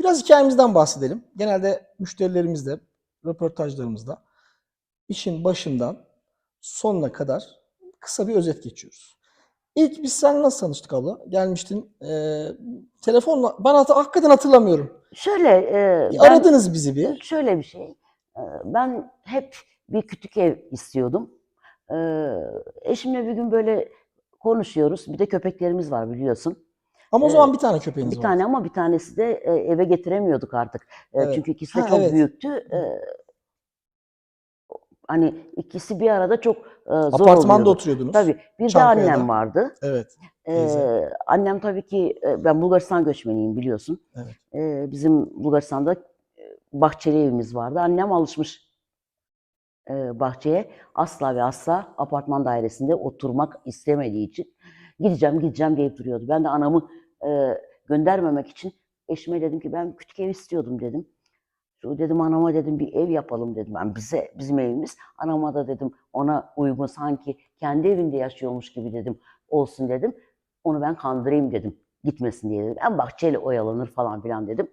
Biraz hikayemizden bahsedelim. Genelde müşterilerimizle, röportajlarımızda işin başından sonuna kadar kısa bir özet geçiyoruz. İlk biz seninle nasıl tanıştık abla? Gelmiştin eee, telefonla, ben hat- hakikaten hatırlamıyorum. Şöyle, e, Bir ben- aradınız bizi bir. şöyle bir şey. e, Ben hep bir küçük ev istiyordum. E, Eşimle bir gün böyle konuşuyoruz. Bir de köpeklerimiz var biliyorsun. Ama o zaman bir tane köpeğiniz Bir var. tane ama bir tanesi de e, eve getiremiyorduk artık. E, Evet. Çünkü ikisi de Ha, çok evet. büyüktü. E, Hani ikisi bir arada çok e, zor Apartmanda oluyordu. oturuyordunuz. Tabii. Bir de Çankaya'da. annem vardı. Evet. Ee, annem tabii ki e, ben Bulgaristan göçmeniyim biliyorsun. Evet. Ee, bizim Bulgaristan'da e, bahçeli evimiz vardı. Annem alışmış e, bahçeye asla ve asla apartman dairesinde oturmak istemediği için gideceğim gideceğim deyip duruyordu. Ben de anamı e, göndermemek için eşime dedim ki ben küçük ev istiyordum dedim. Şu dedim anama dedim bir ev yapalım dedim. Ben bize bizim evimiz. Anama da dedim ona uygun sanki kendi evinde yaşıyormuş gibi dedim olsun dedim. Onu ben kandırayım dedim. Gitmesin diye dedim. Ben bahçeyle oyalanır falan filan dedim.